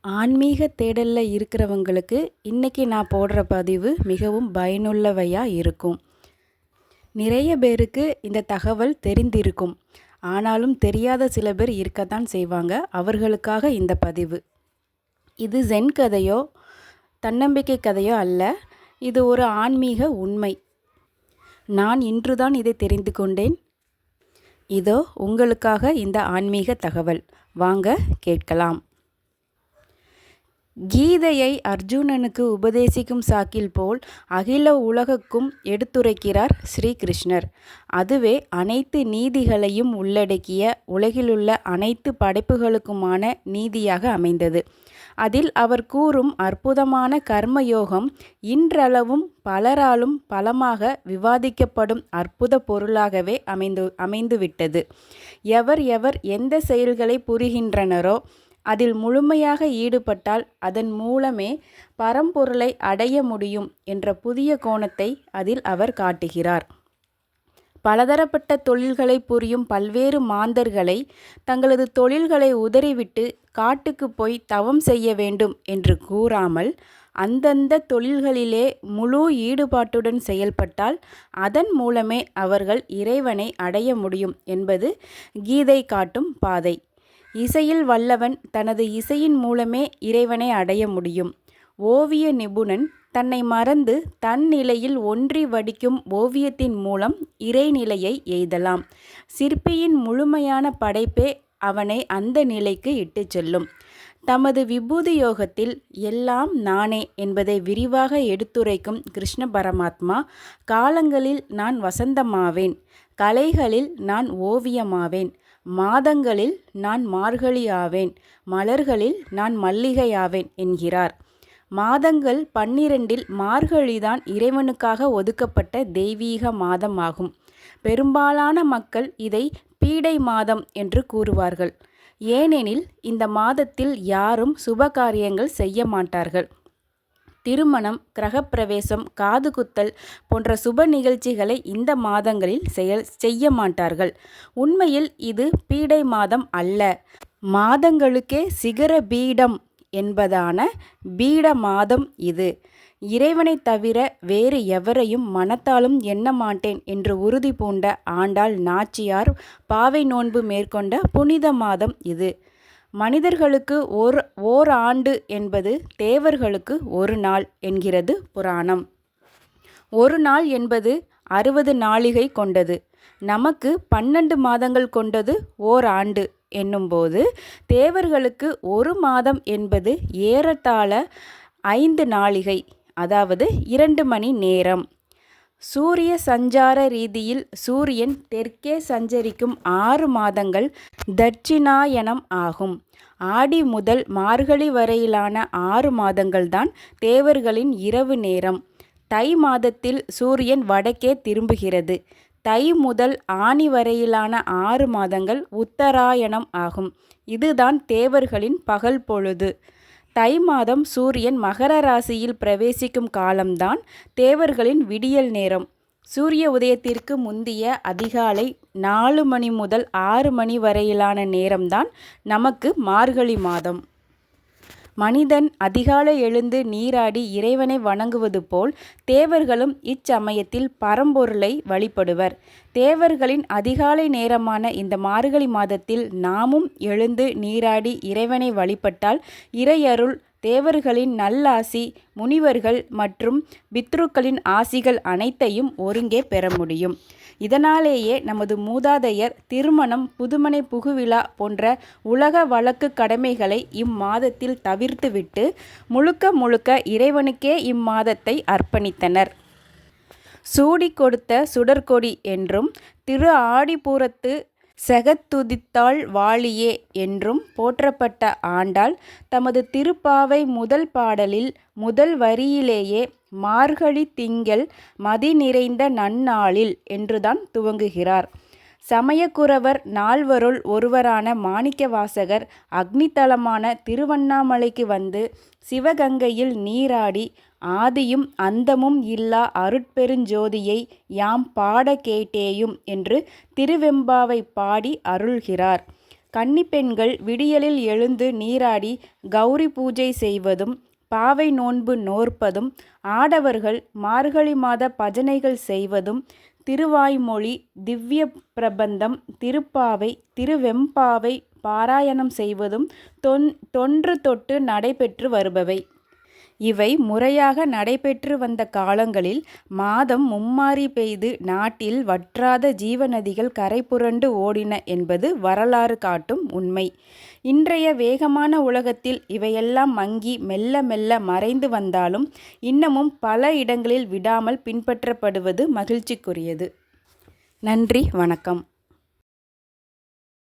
ஆன்மீக தேடலில் இருக்கிறவங்களுக்கு இன்றைக்கி நான் போடுற பதிவு மிகவும் பயனுள்ளவையாக இருக்கும். நிறைய பேருக்கு இந்த தகவல் தெரிந்திருக்கும். ஆனாலும் தெரியாத சில பேர் இருக்கத்தான் செய்வாங்க. அவர்களுக்காக இந்த பதிவு. இது ஜென் கதையோ தன்னம்பிக்கை கதையோ அல்ல. இது ஒரு ஆன்மீக உண்மை. நான் இன்றுதான் இதை தெரிந்து கொண்டேன். இதோ உங்களுக்காக இந்த ஆன்மீக தகவல். வாங்க கேட்கலாம். கீதையை அர்ஜுனனுக்கு உபதேசிக்கும் சாக்கில் போல் அகில உலகுக்கும் எடுத்துரைக்கிறார் ஸ்ரீகிருஷ்ணர். அதுவே அனைத்து நீதிகளையும் உள்ளடக்கிய உலகிலுள்ள அனைத்து படைப்புகளுக்குமான நீதியாக அமைந்தது. அதில் அவர் கூறும் அற்புதமான கர்மயோகம் இன்றளவும் பலராலும் பலமாக விவாதிக்கப்படும் அற்புத பொருளாகவே அமைந்து அமைந்துவிட்டது. எவர் எவர் எந்த செயல்களை புரிகின்றனரோ அதில் முழுமையாக ஈடுபட்டால் அதன் மூலமே பரம்பொருளை அடைய முடியும் என்ற புதிய கோணத்தை அதில் அவர் காட்டுகிறார். பலதரப்பட்ட தொழில்களை புரியும் பல்வேறு மாந்தர்களை தங்களது தொழில்களை உதறிவிட்டு காட்டுக்கு போய் தவம் செய்ய வேண்டும் என்று கூறாமல் அந்தந்த தொழில்களிலே முழு ஈடுபாட்டுடன் செயல்பட்டால் அதன் மூலமே அவர்கள் இறைவனை அடைய முடியும் என்பது கீதை காட்டும் பாதை. இசையில் வல்லவன் தனது இசையின் மூலமே இறைவனை அடைய முடியும். ஓவிய நிபுணன் தன்னை மறந்து தன் நிலையில் ஒன்றி வடிக்கும் ஓவியத்தின் மூலம் இறைநிலையை எய்தலாம். சிற்பியின் முழுமையான படைப்பே அவனை அந்த நிலைக்கு இட்டுச் செல்லும். தமது விபூதி யோகத்தில் எல்லாம் நானே என்பதை விரிவாக எடுத்துரைக்கும் கிருஷ்ண பரமாத்மா காலங்களில் நான் வசந்தமாவேன் கலைகளில் நான் ஓவியமாவேன் மாதங்களில் நான் மார்கழி ஆவேன் மலர்களில் நான் மல்லிகையாவேன் என்கிறார். மாதங்கள் பன்னிரண்டில் மார்கழிதான் இறைவனுக்காக ஒதுக்கப்பட்ட தெய்வீக மாதம் ஆகும் பெரும்பாலான மக்கள் இதை பீடை மாதம் என்று கூறுவார்கள். ஏனெனில் இந்த மாதத்தில் யாரும் சுப காரியங்கள் செய்ய மாட்டார்கள். திருமணம் கிரகப்பிரவேசம் காதுகுத்தல் போன்ற சுப நிகழ்ச்சிகளை இந்த மாதங்களில் செயல் செய்ய மாட்டார்கள். உண்மையில் இது பீடை மாதம் அல்ல. மாதங்களுக்கே சிகர பீடம் என்பதான பீட மாதம் இது. இறைவனை தவிர வேறு எவரையும் மனத்தாலும் எண்ண மாட்டேன் என்று உறுதி பூண்ட ஆண்டாள் நாச்சியார் பாவை நோன்பு மேற்கொண்ட புனித மாதம் இது. மனிதர்களுக்கு ஓர் ஓர் ஆண்டு என்பது தேவர்களுக்கு ஒரு நாள் என்கிறது புராணம். ஒரு நாள் என்பது அறுபது நாளிகை கொண்டது. நமக்கு பன்னெண்டு மாதங்கள் கொண்டது ஓர் ஆண்டு என்னும்போது தேவர்களுக்கு ஒரு மாதம் என்பது ஏறத்தாழ ஐந்து நாளிகை அதாவது இரண்டு மணி நேரம். சூரிய சஞ்சார ரீதியில் சூரியன் தெற்கே சஞ்சரிக்கும் ஆறு மாதங்கள் தட்சிணாயனம் ஆகும். ஆடி முதல் மார்கழி வரையிலான ஆறு மாதங்கள்தான் தேவர்களின் இரவு நேரம். தை மாதத்தில் சூரியன் வடக்கே திரும்புகிறது. தை முதல் ஆணி வரையிலான ஆறு மாதங்கள் உத்தராயணம் ஆகும். இதுதான் தேவர்களின் பகல் பொழுது. தை மாதம் சூரியன் மகர ராசியில் பிரவேசிக்கும் காலம்தான் தேவர்களின் விடியல் நேரம். சூரிய உதயத்திற்கு முந்திய அதிகாலை நாலு மணி முதல் ஆறு மணி வரையிலான நேரம்தான் நமக்கு மார்கழி மாதம். மனிதன் அதிகாலை எழுந்து நீராடி இறைவனை வணங்குவது போல் தேவர்களும் இச்சமயத்தில் பரம்பொருளை வழிபடுவர். தேவர்களின் அதிகாலை நேரமான இந்த மார்கழி மாதத்தில் நாமும் எழுந்து நீராடி இறைவனை வழிபட்டால் இறையருள் தேவர்களின் நல்லாசி முனிவர்கள் மற்றும் பித்ருக்களின் ஆசிகள் அனைத்தையும் ஒருங்கே பெற முடியும். இதனாலேயே நமது மூதாதையர் திருமணம் புதுமனை புகுவிழா போன்ற உலக வழக்கு கடமைகளை இம்மாதத்தில் தவிர்த்துவிட்டு முழுக்க முழுக்க இறைவனுக்கே இம்மாதத்தை அர்ப்பணித்தனர். சூடி கொடுத்த சுடற்கொடி என்றும் திரு ஆடிப்பூரத்து செகத்துதித்தாள் வாழியே என்றும் போற்றப்பட்ட ஆண்டாள் தமது திருப்பாவை முதல் பாடலில் முதல் வரியிலேயே மார்கழி திங்கள் மதி நிறைந்த நன்னாளில் என்றுதான் துவங்குகிறார். சமயக்குறவர் நால்வருள் ஒருவரான மாணிக்கவாசகர் அக்னிதலமான திருவண்ணாமலைக்கு வந்து சிவகங்கையில் நீராடி ஆதியும் அந்தமும் இல்லா அருட்பெருஞ்சோதியை யாம் பாட கேட்டேயும் என்று திருவெம்பாவை பாடி அருள்கிறார். கன்னிப்பெண்கள் விடியலில் எழுந்து நீராடி கௌரி பூஜை செய்வதும் பாவை நோன்பு நோற்பதும் ஆடவர்கள் மார்கழி மாத பஜனைகள் செய்வதும் திருவாய்மொழி திவ்ய பிரபந்தம் திருப்பாவை திருவெம்பாவை பாராயணம் செய்வதும் தொன் தொன்று தொட்டு நடைபெற்று வருபவை. இவை முறையாக நடைபெற்று வந்த காலங்களில் மாதம் மும்மாரி பெய்து நாட்டில் வற்றாத ஜீவநதிகள் கரை புரண்டு ஓடின என்பது வரலாறு காட்டும் உண்மை. இன்றைய வேகமான உலகத்தில் இவையெல்லாம் மங்கி மெல்ல மெல்ல மறைந்து வந்தாலும் இன்னமும் பல இடங்களில் விடாமல் பின்பற்றப்படுவது மகிழ்ச்சிக்குரியது. நன்றி வணக்கம்.